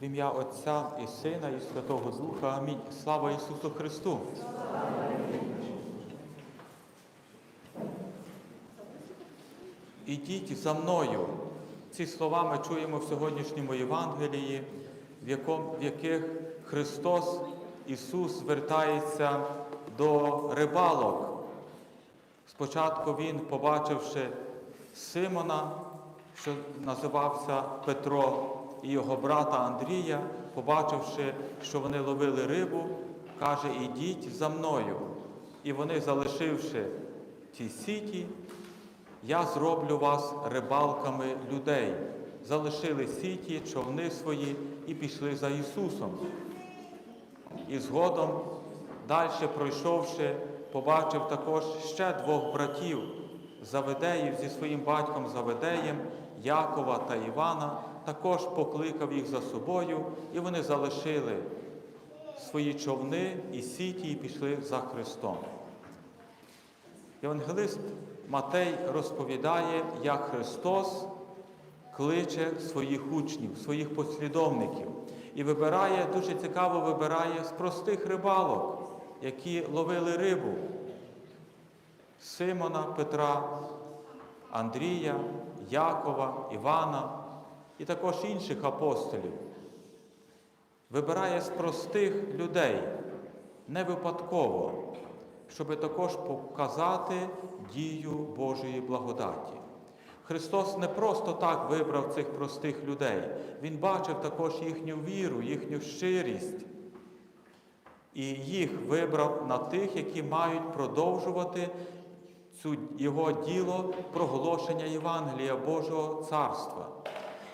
В ім'я Отця і Сина, і Святого Духа. Амінь. Слава Ісусу Христу! Ідіть за мною. Ці слова ми чуємо в сьогоднішньому Євангелії, в, яких Христос Ісус звертається до рибалок. Спочатку Він, побачивши Симона, що називався Петро, і його брата Андрія, побачивши, що вони ловили рибу, каже, ідіть за мною. І вони, залишивши ті сіті, я зроблю вас рибалками людей. Залишили сіті, човни свої і пішли за Ісусом. І згодом, далі пройшовши, побачив також ще двох братів Заведеїв зі своїм батьком Заведеєм, Якова та Івана, також покликав їх за собою, і вони залишили свої човни і сіті і пішли за Христом. Євангелист Матей розповідає, як Христос кличе своїх учнів, своїх послідовників і вибирає, дуже цікаво вибирає з простих рибалок, які ловили рибу. Симона, Петра, Андрія, Якова, Івана і також інших апостолів. Вибирає з простих людей не випадково, щоб також показати дію Божої благодаті. Христос не просто так вибрав цих простих людей, Він бачив також їхню віру, їхню щирість. І їх вибрав на тих, які мають продовжувати цю його діло проголошення Євангелія Божого Царства.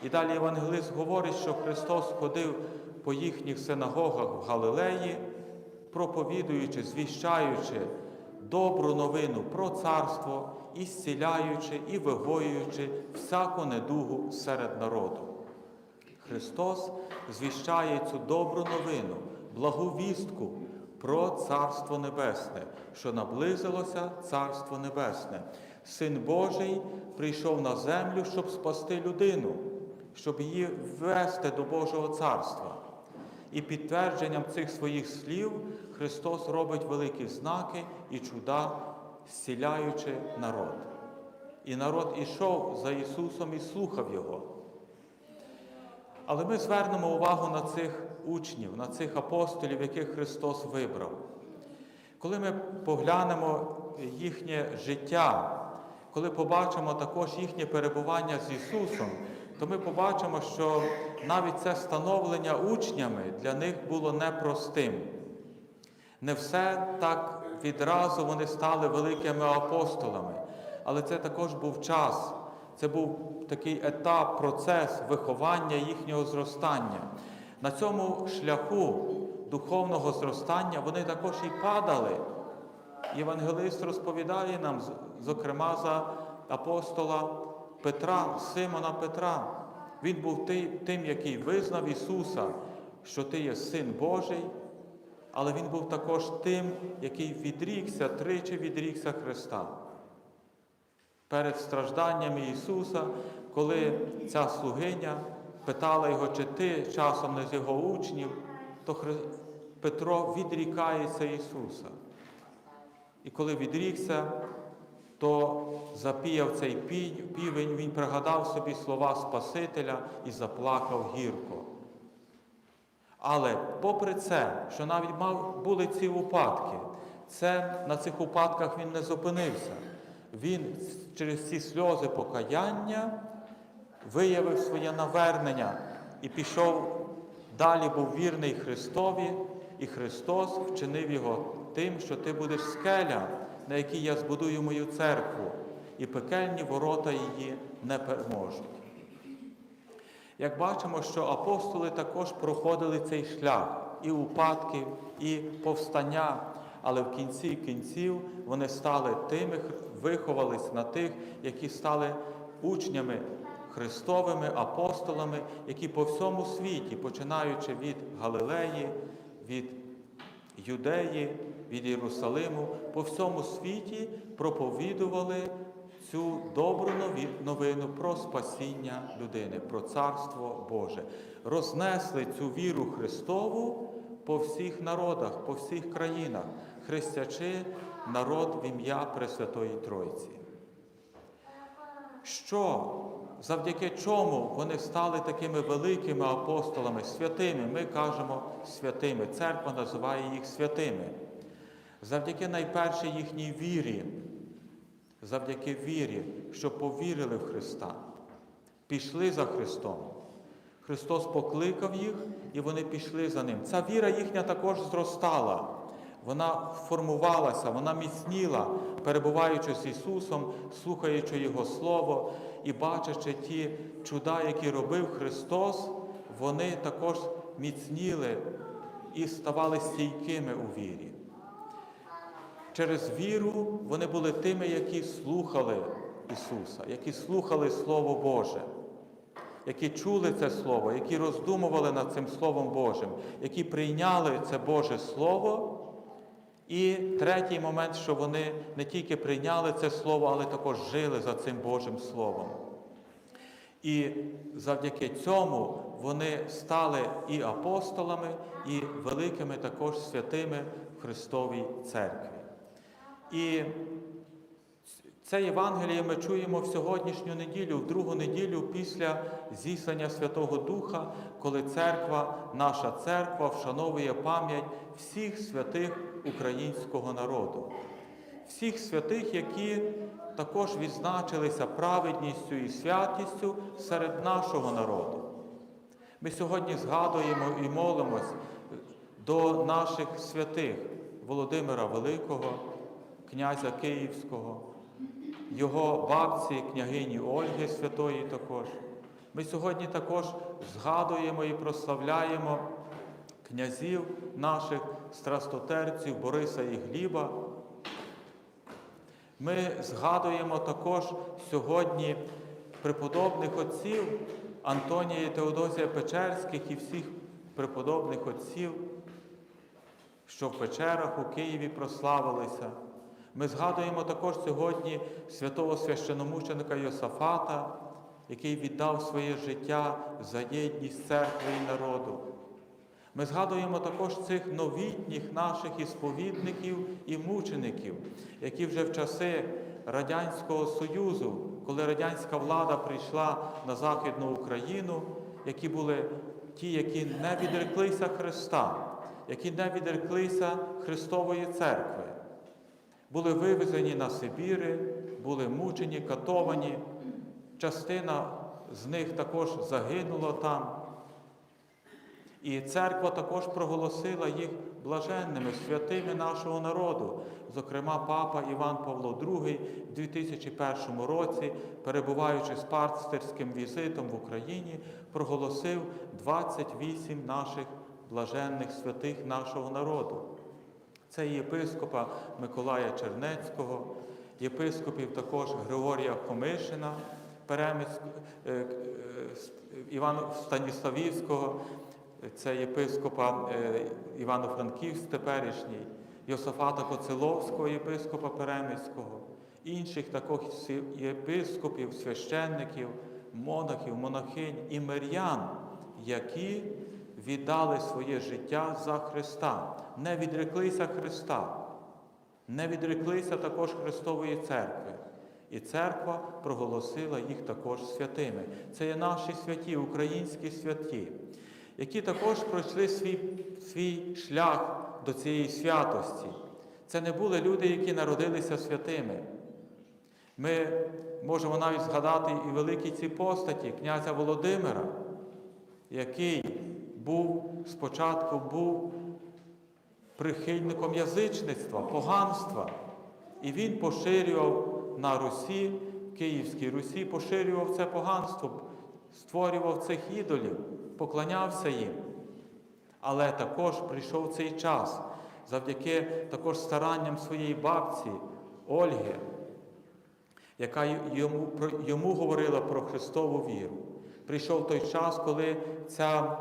І далі Євангелист говорить, що Христос ходив по їхніх синагогах в Галилеї, проповідуючи, звіщаючи добру новину про царство, і зціляючи, і вигоюючи всяку недугу серед народу. Христос звіщає цю добру новину, благу вістку про Царство Небесне, що наблизилося Царство Небесне. Син Божий прийшов на землю, щоб спасти людину, щоб її ввести до Божого царства. І підтвердженням цих своїх слів Христос робить великі знаки і чуда, зціляючи народ. І народ ішов за Ісусом і слухав Його. Але ми звернемо увагу на цих учнів, на цих апостолів, яких Христос вибрав. Коли ми поглянемо їхнє життя, коли побачимо також їхнє перебування з Ісусом, то ми побачимо, що навіть це становлення учнями для них було непростим. Не все так відразу вони стали великими апостолами, але це також був час, це був такий етап, процес виховання їхнього зростання. На цьому шляху духовного зростання вони також і падали. Євангелист розповідає нам, зокрема, за апостола Петра, Симона Петра. Він був тим, який визнав Ісуса, що Ти є Син Божий, але Він був також тим, який відрікся, тричі відрікся Христа. Перед стражданнями Ісуса, коли ця слугиня питала його, чи ти часом не з його учнів, то Петро відрікається Ісуса. І коли відрікся, то запіяв цей півень, він пригадав собі слова Спасителя і заплакав гірко. Але попри це, що навіть мав, були ці упадки, це, на цих упадках він не зупинився. Він через ці сльози покаяння виявив своє навернення і пішов далі, був вірний Христові, і Христос вчинив його тим, що ти будеш скеля, на якій я збудую мою церкву, і пекельні ворота її не переможуть. Як бачимо, що апостоли також проходили цей шлях і упадків, і повстання, але в кінці кінців вони стали тими, виховались на тих, які стали учнями Христовими апостолами, які по всьому світі, починаючи від Галилеї, від Юдеї, від Єрусалиму, по всьому світі проповідували цю добру новину про спасіння людини, про Царство Боже. рознесли цю віру Христову по всіх народах, по всіх країнах, хрестячи народ в ім'я Пресвятої Тройці. Що, завдяки чому вони стали такими великими апостолами, святими? Ми кажемо святими. Церква називає їх святими. Завдяки найперше їхній вірі, завдяки вірі, що повірили в Христа, пішли за Христом. Христос покликав їх, і вони пішли за Ним. Ця віра їхня також зростала. Вона формувалася, вона міцніла, перебуваючи з Ісусом, слухаючи Його Слово і бачачи ті чуда, які робив Христос, вони також міцніли і ставали стійкими у вірі. Через віру вони були тими, які слухали Ісуса, які слухали Слово Боже, які чули це Слово, які роздумували над цим Словом Божим, які прийняли це Боже Слово. І третій момент, що вони не тільки прийняли це Слово, але також жили за цим Божим Словом. І завдяки цьому вони стали і апостолами, і великими також святими в Христовій Церкві. І це Євангеліє ми чуємо в сьогоднішню неділю, в другу неділю після зіслання Святого Духа, коли церква, наша церква вшановує пам'ять всіх святих українського народу, всіх святих, які також відзначилися праведністю і святістю серед нашого народу. Ми сьогодні згадуємо і молимось до наших святих Володимира Великого, князя Київського, його бабці, княгині Ольги Святої також. Ми сьогодні також згадуємо і прославляємо князів наших страстотерців Бориса і Гліба. Ми згадуємо також сьогодні преподобних отців Антонія і Теодосія Печерських і всіх преподобних отців, що в печерах у Києві прославилися. Ми згадуємо також сьогодні святого священомученика Йосафата, який віддав своє життя за єдність церкви і народу. Ми згадуємо також цих новітніх наших ісповідників і мучеників, які вже в часи Радянського Союзу, коли радянська влада прийшла на Західну Україну, які були ті, які не відреклися Христа, які не відреклися Христової церкви, були вивезені на Сибіри, були мучені, катовані. Частина з них також загинула там. І церква також проголосила їх блаженними, святими нашого народу. Зокрема, папа Іван Павло II в 2001 році, перебуваючи з пастирським візитом в Україні, проголосив 28 наших блаженних святих нашого народу. Це єпископа Миколая Чернецького, єпископів також Григорія Комишина, е, е, Івана Станіславівського, це єпископа е, Івано-Франківськ теперішній, Йосафата Коцеловського, єпископа Переміського, інших також єпископів, священників, монахів, монахинь і мирян, які віддали своє життя за Христа, не відреклися Христа, не відреклися також Христової церкви. І церква проголосила їх також святими. Це є наші святі, українські святі які також пройшли свій, свій шлях до цієї святості. Це не були люди, які народилися святими. Ми можемо навіть згадати і великі ці постаті князя Володимира, який був спочатку був прихильником язичництва, поганства. І він поширював на Русі, Київській Русі, поширював це поганство, створював цих ідолів поклонявся їм. Але також прийшов цей час завдяки також старанням своєї бабці Ольги, яка йому, йому говорила про Христову віру. Прийшов той час, коли ця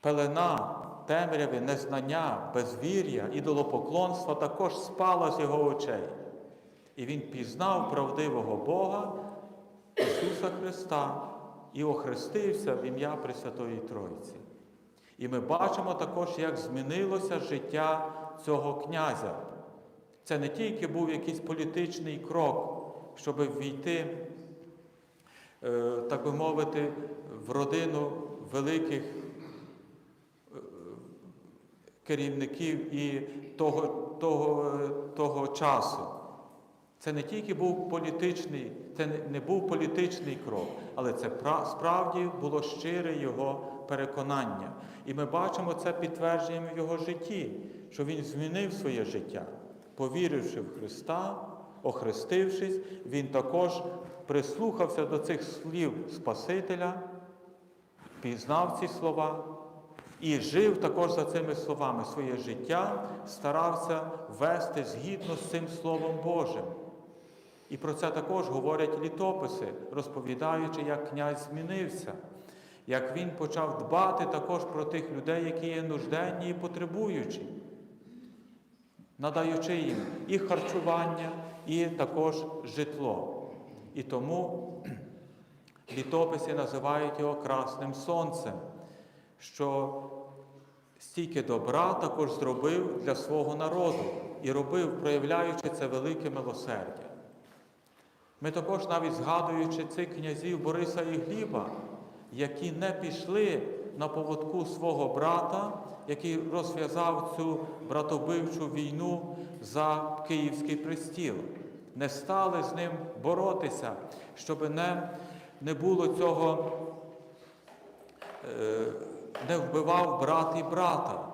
пелена темряви, незнання, безвір'я, ідолопоклонства також спала з його очей. І він пізнав правдивого Бога Ісуса Христа і охрестився в ім'я Пресвятої Троїці. І ми бачимо також, як змінилося життя цього князя. Це не тільки був якийсь політичний крок, щоб війти, е, так би мовити, в родину великих керівників і того, того, того часу. Це не тільки був політичний, це не був політичний крок, але це справді було щире його переконання. І ми бачимо це підтвердженням в його житті, що він змінив своє життя, повіривши в Христа, охрестившись, він також прислухався до цих слів Спасителя, пізнав ці слова і жив також за цими словами своє життя, старався вести згідно з цим Словом Божим. І про це також говорять літописи, розповідаючи, як князь змінився, як він почав дбати також про тих людей, які є нужденні і потребуючі, надаючи їм і харчування, і також житло. І тому літописи називають його красним сонцем, що стільки добра також зробив для свого народу і робив, проявляючи це велике милосердя. Ми також навіть згадуючи цих князів Бориса і Гліба, які не пішли на поводку свого брата, який розв'язав цю братовбивчу війну за Київський престіл, не стали з ним боротися, щоб не, не було цього, е, не вбивав брат і брата,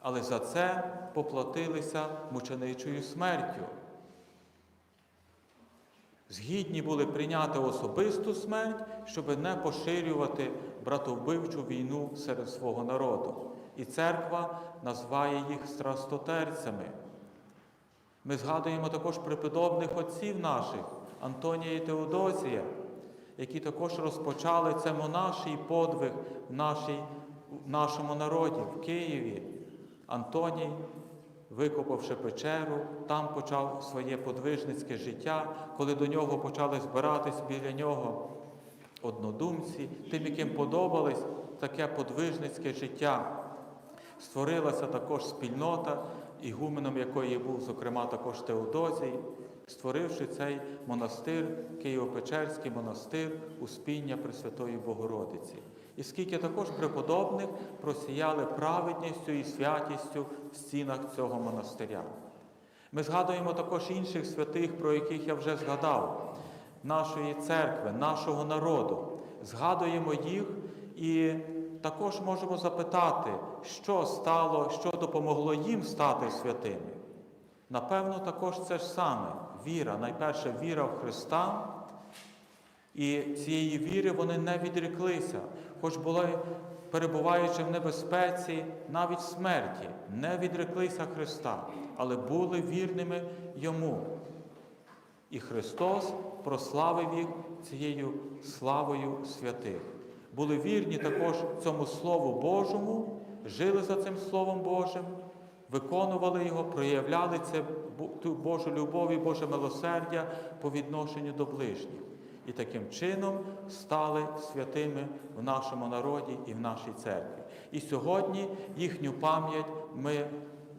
але за це поплатилися мученичою смертю згідні були прийняти особисту смерть, щоб не поширювати братовбивчу війну серед свого народу. І церква називає їх страстотерцями. Ми згадуємо також преподобних отців наших, Антонія і Теодосія, які також розпочали це монаший подвиг в, нашій, в нашому народі, в Києві. Антоній викопавши печеру, там почав своє подвижницьке життя, коли до нього почали збиратись біля нього однодумці, тим, яким подобалось таке подвижницьке життя. Створилася також спільнота, ігуменом якої був, зокрема, також Теодозій, створивши цей монастир, Києво-Печерський монастир Успіння Пресвятої Богородиці. І скільки також преподобних просіяли праведністю і святістю в стінах цього монастиря. Ми згадуємо також інших святих, про яких я вже згадав, нашої церкви, нашого народу. Згадуємо їх і також можемо запитати, що стало, що допомогло їм стати святими. Напевно, також це ж саме віра, найперше віра в Христа. І цієї віри вони не відреклися, хоч були, перебуваючи в небезпеці, навіть смерті, не відреклися Христа, але були вірними Йому. І Христос прославив їх цією славою святих. Були вірні також цьому Слову Божому, жили за цим Словом Божим, виконували його, проявляли це, Божу любов і Боже милосердя по відношенню до ближніх. І таким чином стали святими в нашому народі і в нашій церкві. І сьогодні їхню пам'ять ми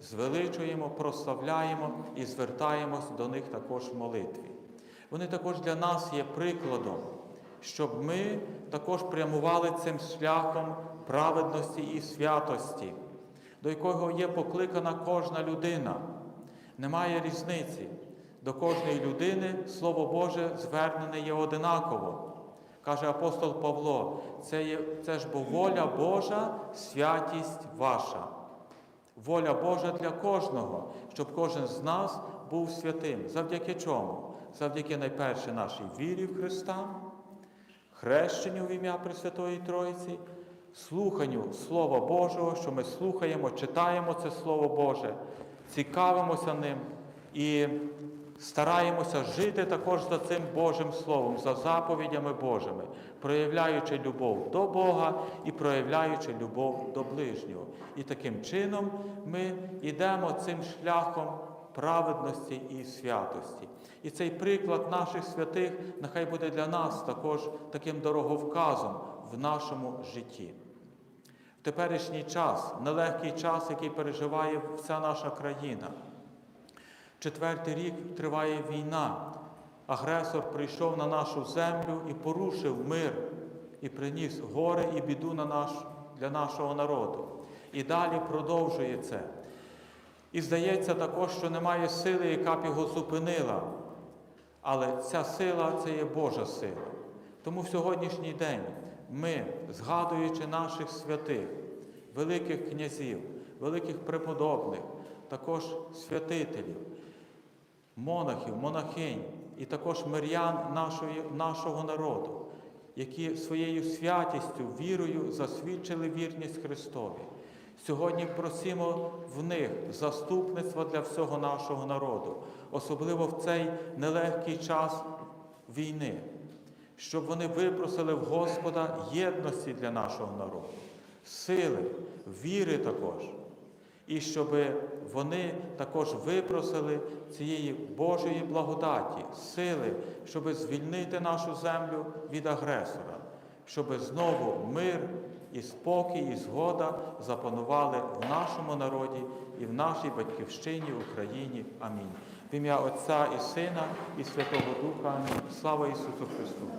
звеличуємо, прославляємо і звертаємось до них також в молитві. Вони також для нас є прикладом, щоб ми також прямували цим шляхом праведності і святості, до якого є покликана кожна людина. Немає різниці. До кожної людини Слово Боже звернене є одинаково. Каже апостол Павло, це, є, це ж бо воля Божа, святість ваша. Воля Божа для кожного, щоб кожен з нас був святим. Завдяки чому? Завдяки найперше нашій вірі в Христа, хрещенню в ім'я Пресвятої Троїці, слуханню Слова Божого, що ми слухаємо, читаємо це Слово Боже, цікавимося ним і стараємося жити також за цим Божим Словом, за заповідями Божими, проявляючи любов до Бога і проявляючи любов до ближнього. І таким чином ми йдемо цим шляхом праведності і святості. І цей приклад наших святих нехай буде для нас також таким дороговказом в нашому житті. В теперішній час, нелегкий час, який переживає вся наша країна. Четвертий рік триває війна. Агресор прийшов на нашу землю і порушив мир, і приніс горе і біду на наш, для нашого народу. І далі продовжує це. І здається також, що немає сили, яка б його зупинила. Але ця сила це є Божа сила. Тому в сьогоднішній день ми, згадуючи наших святих, великих князів, великих преподобних, також святителів, монахів, монахинь і також мирян нашої, нашого народу, які своєю святістю, вірою засвідчили вірність Христові. Сьогодні просимо в них заступництва для всього нашого народу, особливо в цей нелегкий час війни, щоб вони випросили в Господа єдності для нашого народу, сили, віри також. І щоб вони також випросили цієї Божої благодаті, сили, щоб звільнити нашу землю від агресора, щоб знову мир і спокій, і згода запанували в нашому народі і в нашій батьківщині Україні. Амінь. В ім'я Отця і Сина, і Святого Духа. Амінь. Слава Ісусу Христу!